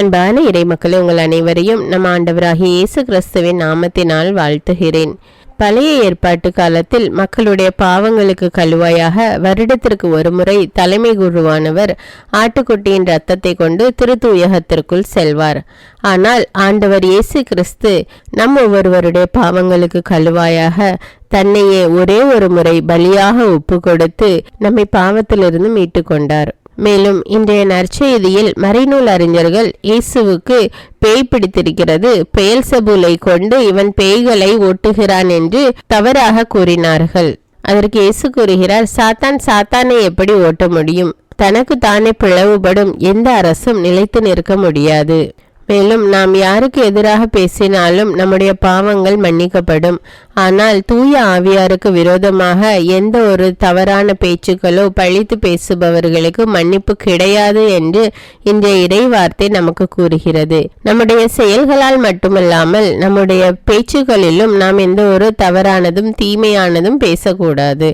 அன்பான இறைமக்களே உங்கள் அனைவரையும் நம் ஆண்டவராகிய இயேசு கிறிஸ்துவின் நாமத்தினால் வாழ்த்துகிறேன். பழைய ஏற்பாட்டு காலத்தில் மக்களுடைய பாவங்களுக்கு கழுவாயாக வருடத்திற்கு ஒருமுறை தலைமை குருவானவர் ஆட்டுக்குட்டியின் ரத்தத்தை கொண்டு திருத்தூயகத்திற்குள் செல்வார். ஆனால் ஆண்டவர் இயேசு கிறிஸ்து நம் ஒவ்வொருவருடைய பாவங்களுக்கு கழுவாயாக தன்னையே ஒரே ஒரு முறை பலியாக ஒப்பு கொடுத்து நம்மை பாவத்திலிருந்து மீட்டு கொண்டார் மேலும் இன்றைய நற்செய்தியில் மறைநூல் அறிஞர்கள் இயேசுவுக்கு பேய் பிடித்திருக்கிறது. பெயல் சபூலை கொண்டு இவன் பேய்களை ஓட்டுகிறான் என்று தவறாக கூறினார்கள். அதற்கு இயேசு கூறுகிறார் சாத்தான் சாத்தானை எப்படி ஓட்ட முடியும்? தனக்கு தானே பிளவுபடும். எந்த அரசும் நிலைத்து நிற்க முடியாது. மேலும் நாம் யாருக்கு எதிராக பேசினாலும் நம்முடைய பாவங்கள் மன்னிக்கப்படும். ஆனால் தூய ஆவியாருக்கு விரோதமாக எந்த ஒரு தவறான பேச்சுக்களோ பழித்து பேசுபவர்களுக்கு மன்னிப்பு கிடையாது என்று இன்றைய இறைவார்த்தை நமக்கு கூறுகிறது. நம்முடைய செயல்களால் மட்டுமல்லாமல் நம்முடைய பேச்சுகளிலும் நாம் எந்த ஒரு தவறானதும் தீமையானதும் பேசக்கூடாது.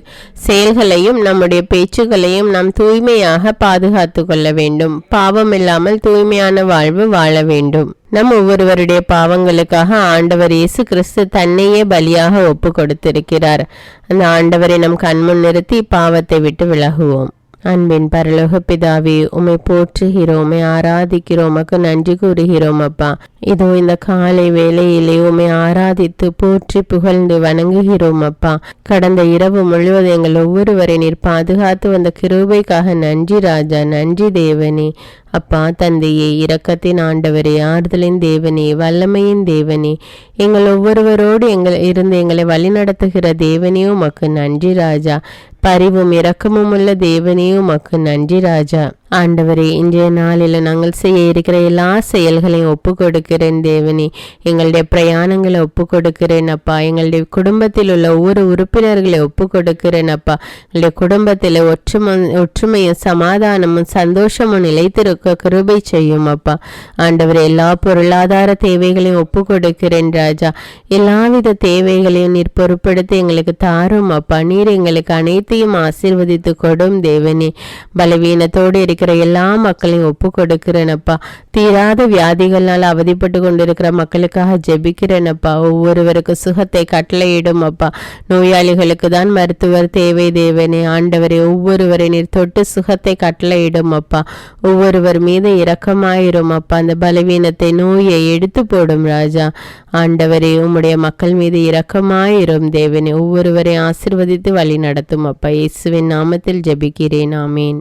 செயல்களையும் நம்முடைய பேச்சுகளையும் நாம் தூய்மையாக பாதுகாத்து கொள்ள வேண்டும். பாவம் இல்லாமல் தூய்மையான வாழ்வு வாழ வேண்டும். நம் ஒவ்வொருவருடைய பாவங்களுக்காக ஆண்டவர் இயேசு கிறிஸ்து தன்னையே பலியாக ஒப்பு கொடுத்திருக்கிறார் அந்த ஆண்டவரை நம் கண்முன் நிறுத்தி பாவத்தை விட்டு விலகுவோம். அன்பின் பரலோக பிதாவே உமை போற்றுகிறோம் ஆராதிக்கிறோம் நன்றி கூறுகிறோம் அப்பா. இதோ இந்த காலை வேளையிலே உம்மை ஆராதித்து போற்றி புகழ்ந்து வணங்குகிறோம் அப்பா. கடந்த இரவு முழுவதும் எங்கள் ஒவ்வொருவரை நீர் பாதுகாத்து வந்த கிருபைக்காக நன்றி ராஜா நன்றி தேவனே. அப்பா தந்தையே இரக்கத்தின் ஆண்டவரே ஆறுதலின் தேவனே வல்லமையின் தேவனே. எங்கள் ஒவ்வொருவரோடு எங்கள் இருந்து எங்களை வழிநடத்துகிற தேவனே உமக்கு நன்றி ராஜா. பரிவும் இரக்கமும் உள்ள தேவனே உமக்கு நன்றி ராஜா ஆண்டவரே இன்றைய நாளில் நாங்கள் செய்ய இருக்கிற எல்லா செயல்களையும் ஒப்பு கொடுக்கிறேன் தேவனே. எங்களுடைய பிரயாணங்களை ஒப்பு கொடுக்கிறேன் அப்பா. எங்களுடைய குடும்பத்தில் உள்ள ஒவ்வொரு உறுப்பினர்களை ஒப்பு கொடுக்கிறேன் அப்பா. எங்களுடைய குடும்பத்தில் ஒற்றுமை ஒற்றுமையும் சமாதானமும் சந்தோஷமும் நிலைத்திருக்க கிருபை செய்யும் அப்பா. ஆண்டவர் எல்லா பொருளாதார தேவைகளையும் ஒப்பு கொடுக்கிறேன் ராஜா. எல்லாவித தேவைகளையும் நீர் பொறுப்படுத்தி எங்களுக்கு தாரும் அப்பா. நீர் எங்களுக்கு அனைத்தையும் ஆசீர்வதித்து கொடும் தேவனே. பலவீனத்தோடு இருக்கிற எல்லா மக்களையும் ஒப்பு கொடுக்கிறேனப்பா. தீராத வியாதிகள்னால் அவதிப்பட்டு கொண்டிருக்கிற மக்களுக்காக ஜெபிக்கிறேனப்பா. ஒவ்வொருவருக்கு சுகத்தை கட்டளையிடும் அப்பா நோயாளிகளுக்கு தான் மருத்துவர் தேவை தேவனே. ஆண்டவரை ஒவ்வொருவரை நீர் தொட்டு சுகத்தை கட்டளையிடும் அப்பா ஒவ்வொருவர் மீது இரக்கமாயிரும் அப்பா அந்த பலவீனத்தை நோயை எடுத்து போடும் ராஜா. ஆண்டவரே உம்முடைய மக்கள் மீது இரக்கமாயிரும் தேவனே. ஒவ்வொருவரை ஆசிர்வதித்து வழி நடத்தும் அப்பா இயேசுவின் நாமத்தில் ஜெபிக்கிறேன். ஆமேன்.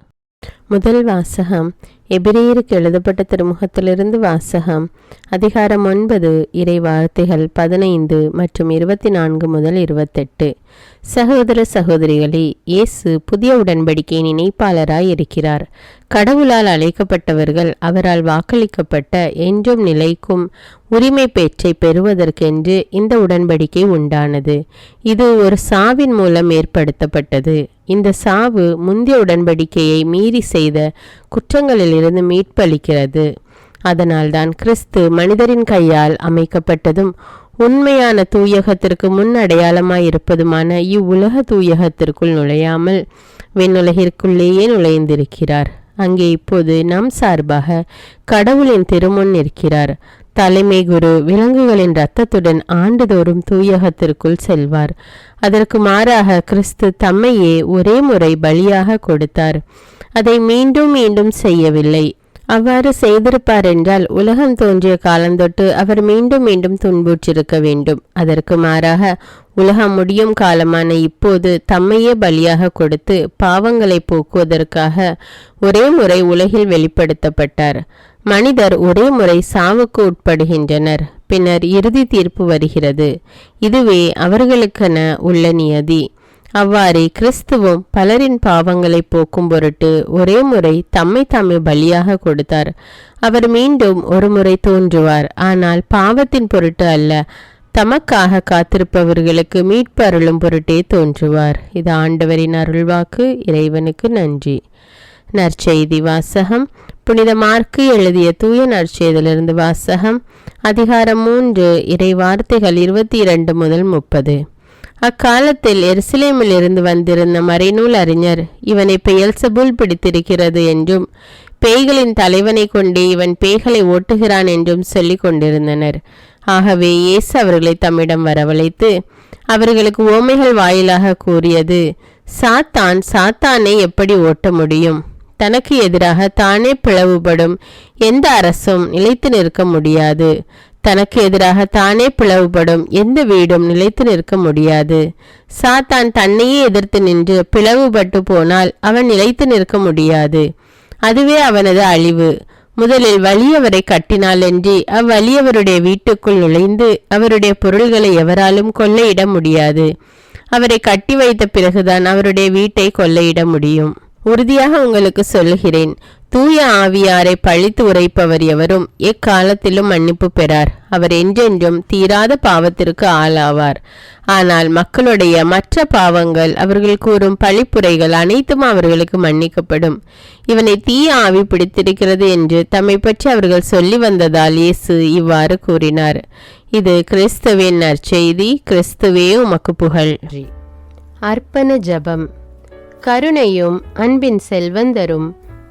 முதல் வாசகம் எபிரேயருக்கு எழுதப்பட்ட திருமுகத்திலிருந்து வாசகம் அதிகாரம் ஒன்பது இறை வார்த்தைகள் பதினைந்து மற்றும் இருபத்தி நான்கு முதல் இருபத்தெட்டு. சகோதர சகோதரிகளே இயேசு புதிய உடன்படிக்கையின் இணைப்பாளராய் இருக்கிறார் கடவுளால் அழைக்கப்பட்டவர்கள் அவரால் வாக்களிக்கப்பட்ட என்றும் நிலைக்கும் உரிமை பேச்சை பெறுவதற்கென்று இந்த உடன்படிக்கை உண்டானது. இது ஒரு சாவின் மூலம் ஏற்படுத்தப்பட்டது. இந்த சாவு முந்தைய உடன்படிக்கையை மீறி செய்த குற்றங்களிலிருந்து மீட்பளிக்கிறது. அதனால்தான் கிறிஸ்து மனிதரின் கையால் அமைக்கப்பட்டதும் உண்மையான தூயகத்திற்கு முன் அடையாளமாய் இருப்பதுமான இவ்வுலக தூயகத்திற்குள் நுழையாமல் விண்ணுலகிற்குள்ளேயே நுழைந்திருக்கிறார். அங்கே இப்போது நம் சார்பாக கடவுளின் திருமுன் நிற்கிறார். தலைமை குரு விலங்குகளின் இரத்தத்துடன் ஆண்டுதோறும் தூயகத்திற்குள் செல்வார். அதற்கு மாறாக கிறிஸ்து தம்மையே ஒரே முறை பலியாக கொடுத்தார். அதை மீண்டும் மீண்டும் செய்யவில்லை. அவ்வாறு செய்திருப்பார் என்றால் உலகம் தோன்றிய காலந்தொட்டு அவர் மீண்டும் மீண்டும் துன்புற்றிருக்க வேண்டும். அதற்கு மாறாக உலகம் முடியும் காலமான இப்போது தம்மையே பலியாக கொடுத்து பாவங்களை போக்குவதற்காக ஒரே முறை உலகில் வெளிப்படுத்தப்பட்டார். மனிதர் ஒரே முறை சாவுக்கு உட்படுகின்றனர். பின்னர் இறுதி தீர்ப்பு வருகிறது. இதுவே அவர்களுக்கென உள்ள நியதி. அவ்வாறே கிறிஸ்துவும் பலரின் பாவங்களை போக்கும் பொருட்டு ஒரே முறை தம்மை தாமே பலியாக கொடுத்தார். அவர் மீண்டும் ஒரு முறை தோன்றுவார். ஆனால் பாவத்தின் பொருட்டு அல்ல தமக்காக காத்திருப்பவர்களுக்கு மீட்பு அருளும் பொருட்டே தோன்றுவார். இது ஆண்டவரின் அருள்வாக்கு இறைவனுக்கு நன்றி. நற்செய்தி வாசகம். புனித மார்க்கு எழுதிய தூய நற்செய்திலிருந்து வாசகம். அதிகாரம் மூன்று இறை வார்த்தைகள் இருபத்தி இரண்டு முதல் முப்பது. அக்காலத்தில் எருசலேமில் இருந்து வந்திருந்த மறைநூல் அறிஞர் இவனை பெயல்சபுல் பிடித்திருக்கிறது என்றும் பேய்களின் தலைவனை கொண்டே இவன் பேய்களை ஓட்டுகிறான் என்றும் சொல்லிக் கொண்டிருந்தனர். ஆகவே இயேசு அவர்களை தம்மிடம் வரவழைத்து அவர்களுக்கு ஓமைகள் வாயிலாக கூறியது சாத்தான் சாத்தானை எப்படி ஓட்ட முடியும்? தனக்கு எதிராக தானே பிளவுபடும் எந்த அரசும் நிலைத்து நிற்க முடியாது. தனக்கு எதிராக தானே பிளவுபடும். எந்த வீடும் நிலைத்து நிற்க முடியாது. சாத்தான் தன்னையே எதிர்த்து நின்று பிளவுபட்டு போனால் அவன் நிலைத்து நிற்க முடியாது. அதுவே அவனது அழிவு. முதலில் வலியவரை கட்டினாலன்றி அவ்வலியவருடைய வீட்டுக்குள் நுழைந்து அவருடைய பொருள்களை எவராலும் கொள்ளையிட முடியாது. அவரை கட்டி வைத்த பிறகுதான் அவருடைய வீட்டை கொள்ளையிட முடியும். உறுதியாக உங்களுக்கு சொல்லுகிறேன். தூய ஆவியாரை பழித்து உரைப்பவர் எவரும் எக்காலத்திலும் மன்னிப்பு பெறார். அவர் என்றென்றும் தீராத பாவத்திற்கு ஆளாவார். ஆனால் மக்களுடைய மற்ற பாவங்கள் அவர்கள் கூறும் பழிப்புரைகள் அனைத்தும் அவர்களுக்கு மன்னிக்கப்படும். இவனை தீய ஆவி பிடித்திருக்கிறது என்று தம்மை பற்றி அவர்கள் சொல்லி வந்ததால் இயேசு இவ்வாறு கூறினார். இது கிறிஸ்துவின் நற்செய்தி. கிறிஸ்துவே உமக்கு புகழ். அர்ப்பண ஜபம். கருணையும் அன்பின் செல்வந்தரும்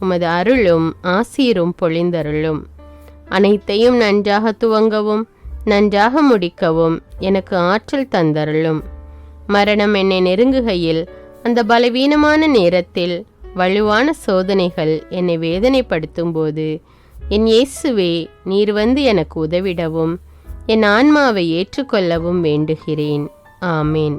உமது அருளும் ஆசீரும் பொழிந்தருளும். அனைத்தையும் நன்றாக துவங்கவும் நன்றாக முடிக்கவும் எனக்கு ஆற்றல் தந்தருளும். மரணம் என்னை நெருங்குகையில் அந்த பலவீனமான நேரத்தில் வலுவான சோதனைகள் என்னை வேதனைப்படுத்தும் போது என் இயேசுவே நீர் வந்து எனக்கு உதவிடவும் என் ஆன்மாவை ஏற்றுக்கொள்ளவும் வேண்டுகிறேன். ஆமேன்.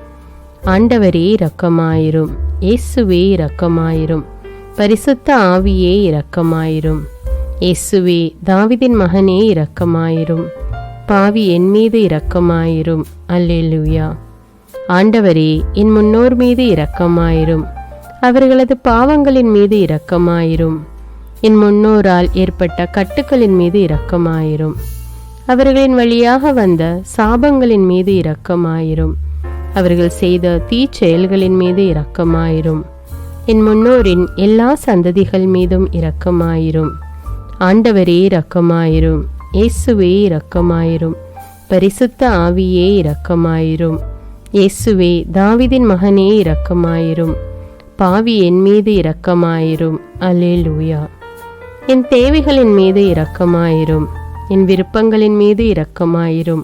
ஆண்டவரே இரக்கமாயிரும். இயேசுவே இரக்கமாயிரும். பரிசுத்த ஆவியே இரக்கமாயிரும். இயேசுவே தாவிதின் மகனே இரக்கமாயிரும். பாவி என் மீது இரக்கமாயிரும். அல்லேலுயா. ஆண்டவரே என் முன்னோர் மீது இரக்கமாயிரும். அவர்களது பாவங்களின் மீது இரக்கமாயிரும். என் முன்னோரால் ஏற்பட்ட கட்டுக்களின் மீது இரக்கமாயிரும். அவர்களின் வழியாக வந்த சாபங்களின் மீது இரக்கமாயிரும். அவர்கள் செய்த தீச்செயல்களின் மீது இரக்கமாயிரும். என் முன்னோரின் எல்லா சந்ததிகள் மீதும் இரக்கமாயிரும். ஆண்டவரே இரக்கமாயிரும். இயேசுவே இரக்கமாயிரும். பரிசுத்த ஆவியே இரக்கமாயிரும். இயேசுவே தாவிதின் மகனே இரக்கமாயிரும். பாவி என் மீது இரக்கமாயிரும். அல்லேலூயா. என் தேவைகளின் மீது இரக்கமாயிரும். என் விருப்பங்களின் மீது இரக்கமாயிரும்.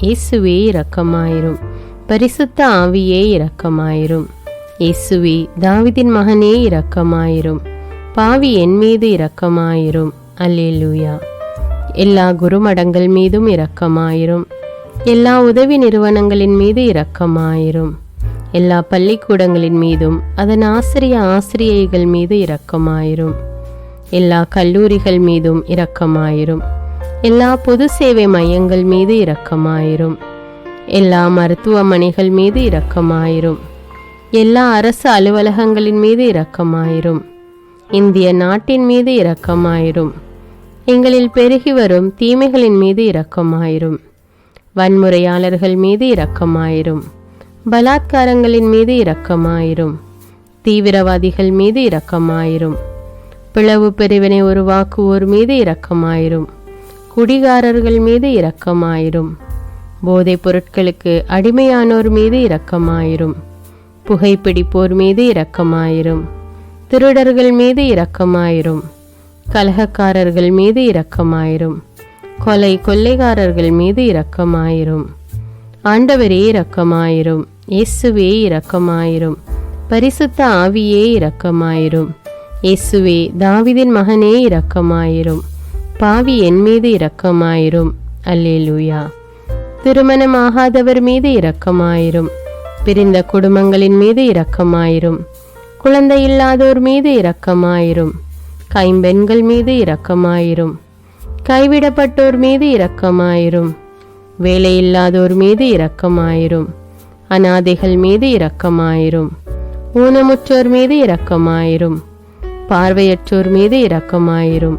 இயேசுவே இரக்கமாயிரும். பரிசுத்த ஆவியே இரக்கமாயிரும். இயேசுவே தாவிதின் மகனே இரக்கமாயிரும். பாவி என் மீது இரக்கமாயிரும். அல்லேலூயா. எல்லா குருமடங்கள் மீதும் இரக்கமாயிரும். எல்லா உதவி நிறுவனங்களின் மீது இரக்கமாயிரும். எல்லா பள்ளிக்கூடங்களின் மீதும் அதன் ஆசிரிய ஆசிரியைகள் மீது இரக்கமாயிரும். எல்லா கல்லூரிகள் மீதும் இரக்கமாயிரும். எல்லா பொது சேவை மையங்கள் மீது இரக்கமாயிரும். எல்லா மருத்துவமனைகள் மீது இரக்கமாயிரும். எல்லா அரசு அலுவலகங்களின் மீது இரக்கமாயிரும். இந்திய நாட்டின் மீது இரக்கமாயிரும். எங்களில் பெருகி வரும் தீமைகளின் மீது இரக்கமாயிரும். வன்முறையாளர்கள் மீது இரக்கமாயிரும். பலாத்காரங்களின் மீது இரக்கமாயிரும். தீவிரவாதிகள் மீது இரக்கமாயிரும். பிளவு பிரிவினை உருவாக்குவோர் மீது இரக்கமாயிரும். குடிகாரர்கள் மீது இரக்கமாயிரும். போதைப் பொருட்களுக்கு அடிமையானோர் மீது இரக்கமாயிரும். புகைப்பிடிப்போர் மீது இரக்கமாயிரும். திருடர்கள் மீது இரக்கமாயிரும். கலகக்காரர்கள் மீது இரக்கமாயிரும். கொலை கொள்ளைகாரர்கள் மீது இரக்கமாயிரும். ஆண்டவரே இரக்கமாயிரும். இயேசுவே இரக்கமாயிரும். பரிசுத்த ஆவியே இரக்கமாயிரும். இயேசுவே தாவிதின் மகனே இரக்கமாயிரும். பாவி என் மீது இரக்கமாயிரும் அல்லேலூயா திருமணமாகாதவர் மீது இரக்கமாயிரும் பிரிந்த குடும்பங்களின் மீது இரக்கமாயிரும் குழந்தை இல்லாதோர் மீது இரக்கமாயிரும் கைம்பெண்கள் மீது இரக்கமாயிரும் கைவிடப்பட்டோர் மீது இரக்கமாயிரும் வேலையில்லாதோர் மீது இரக்கமாயிரும் அனாதைகள் மீது இரக்கமாயிரும் ஊனமுற்றோர் மீது இரக்கமாயிரும் பார்வையற்றோர் மீது இரக்கமாயிரும்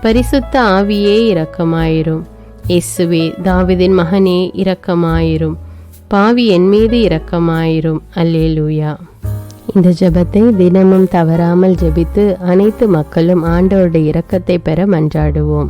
பரிசுத்த ஆவியே இரக்கமாயிரும். இயேசுவே தாவிதின் மகனே இரக்கமாயிரும். பாவி என் மீது இரக்கமாயிரும். அல்லேலூயா. இந்த ஜெபத்தை தினமும் தவறாமல் ஜெபித்து அனைத்து மக்களும் ஆண்டவருடைய இரக்கத்தை பெற மன்றாடுவோம்.